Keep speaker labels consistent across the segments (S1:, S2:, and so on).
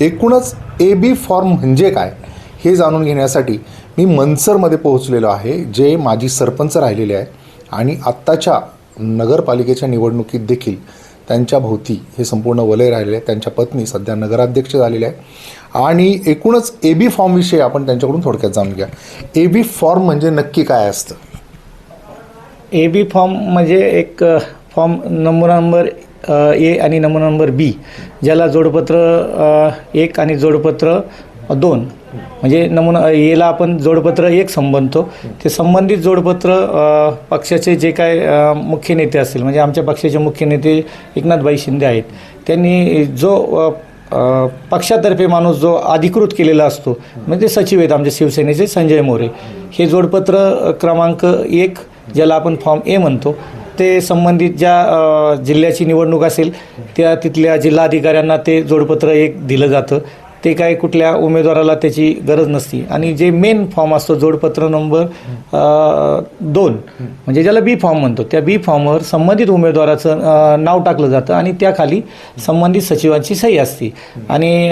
S1: एकूणच A B form म्हणजे काय हे जाणून घेण्यासाठी मी मनसरमध्ये पोहोचलेलो आहे जे माजी सरपंच राहिलेले आहे आणि आत्ताच्या नगरपालिकेच्या निवडणुकीत देखील त्यांच्या भोवती हे संपूर्ण वलय राहिलेले आहे त्यांच्या पत्नी सध्या नगराध्यक्ष झालेले आहे आणि एकूणच ए बी फॉर्मविषयी आपण त्यांच्याकडून थोडक्यात जाणून घ्या. ए बी फॉर्म म्हणजे नक्की काय असतं?
S2: ए बी फॉर्म म्हणजे एक फॉर्म नंबर नंबर ए आणि नमुना नंबर बी ज्याला जोडपत्र एक आणि जोडपत्र दोन म्हणजे नमुना एला आपण जोडपत्र एक संबंधतो. ते संबंधित जोडपत्र पक्षाचे जे काय मुख्य नेते असतील म्हणजे आमच्या पक्षाचे मुख्य नेते एकनाथबाई शिंदे आहेत त्यांनी जो पक्षातर्फे माणूस जो अधिकृत केलेला असतो म्हणजे सचिव आहेत आमच्या शिवसेनेचे संजय मोरे. हे जोडपत्र क्रमांक एक ज्याला आपण फॉर्म ए म्हणतो ते संबंधित ज्या जिल्ह्याची निवडणूक असेल त्या तिथल्या जिल्हाधिकाऱ्यांना ते जोडपत्र एक दिलं जातं. ते काय कुठल्या उमेदवाराला त्याची गरज नसती. आणि जे मेन फॉर्म असतो जोडपत्र नंबर दोन म्हणजे ज्याला बी फॉर्म म्हणतो त्या बी फॉर्मवर संबंधित उमेदवाराचं नाव टाकलं जातं आणि त्याखाली संबंधित सचिवांची सही असते. आणि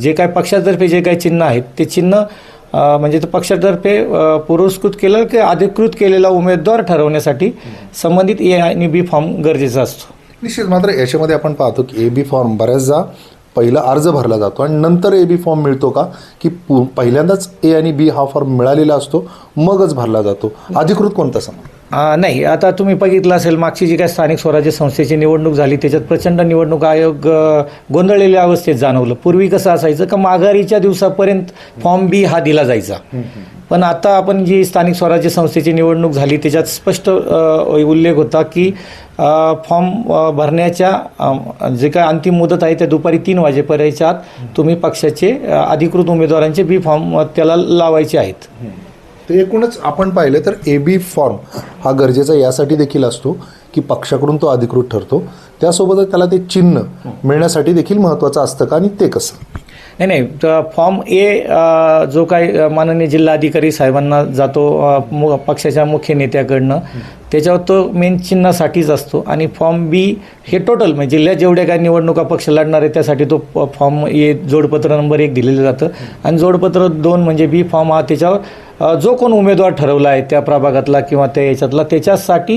S2: जे काय पक्षातर्फे जे काही चिन्ह आहेत ते चिन्ह म्हणजे पक्षातर्फे पुरस्कृत केलं की अधिकृत केलेला उमेदवार ठरवण्यासाठी संबंधित ए आणि बी फॉर्म गरजेचा असतो.
S1: निश्चित. मात्र याच्यामध्ये आपण पाहतो की ए बी फॉर्म बऱ्याचदा पहिला अर्ज भरला जातो आणि नंतर ए बी फॉर्म मिळतो का? की पु पहिल्यांदाच ए आणि बी हा फॉर्म मिळालेला असतो मगच भरला जातो. अधिकृत कोणता
S2: आ, नाही. आता तुम्ही बघितलं असेल मागची जी काय स्थानिक स्वराज्य संस्थेची निवडणूक झाली त्याच्यात प्रचंड निवडणूक आयोग गोंधळलेल्या अवस्थेत जाणवलं. पूर्वी कसं असायचं का माघारीच्या दिवसापर्यंत फॉर्म बी हा दिला जायचा. पण आता आपण जी स्थानिक स्वराज्य संस्थेची निवडणूक झाली त्याच्यात स्पष्ट उल्लेख होता की फॉर्म भरण्याच्या जे काय अंतिम मुदत आहे त्या दुपारी तीन वाजेपर्यंतच्या आत तुम्ही पक्षाचे अधिकृत उमेदवारांचे बी फॉर्म त्याला लावायचे आहेत.
S1: तर एकूणच आपण पाहिलं तर ए बी फॉर्म हा गरजेचा यासाठी देखील असतो की पक्षाकडून तो अधिकृत ठरतो. त्यासोबतच त्याला ते चिन्ह मिळण्यासाठी देखील महत्त्वाचं असतं का आणि ते कसं?
S2: नाही नाही तर फॉर्म ए जो काही माननीय जिल्हाधिकारी साहेबांना जातो मु- पक्षाच्या मुख्य नेत्याकडनं त्याच्यावर तो मेन चिन्हासाठीच असतो. आणि फॉर्म बी हे टोटल म्हणजे जिल्ह्यात जेवढ्या काही निवडणुका पक्ष लढणार आहे त्यासाठी तो फॉर्म ए जोडपत्र नंबर एक दिलेलं जातं. आणि जोडपत्र दोन म्हणजे बी फॉर्म हा त्याच्यावर जो कोण उमेदवार ठरवला आहे त्या प्रभागातला किंवा त्या याच्यातला त्याच्यासाठी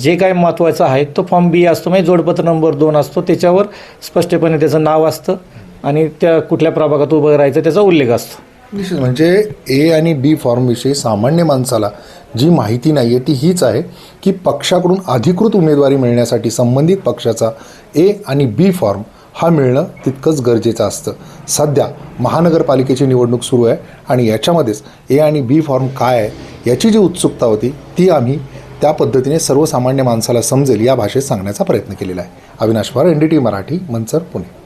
S2: जे काय महत्त्वाचं आहे तो फॉर्म बी असतो. म्हणजे जोडपत्र नंबर दोन असतो. त्याच्यावर स्पष्टपणे त्याचं नाव असतं. आणि त्या कुठल्या प्रभागात उभं राहायचं त्याचा उल्लेख असतो.
S1: निश्चित. म्हणजे ए आणि बी फॉर्मविषयी सामान्य माणसाला जी माहिती नाही आहे ती हीच आहे की पक्षाकडून अधिकृत उमेदवारी मिळण्यासाठी संबंधित पक्षाचा ए आणि बी फॉर्म हा मिळणं तितकंच गरजेचं असतं. सध्या महानगरपालिकेची निवडणूक सुरू आहे आणि याच्यामध्येच ए आणि बी फॉर्म काय आहे याची जी उत्सुकता होती ती आम्ही त्या पद्धतीने सर्वसामान्य माणसाला समजेल या भाषेत सांगण्याचा प्रयत्न केलेला आहे. Avinash Pawar N D T Marathi Manchar Pune.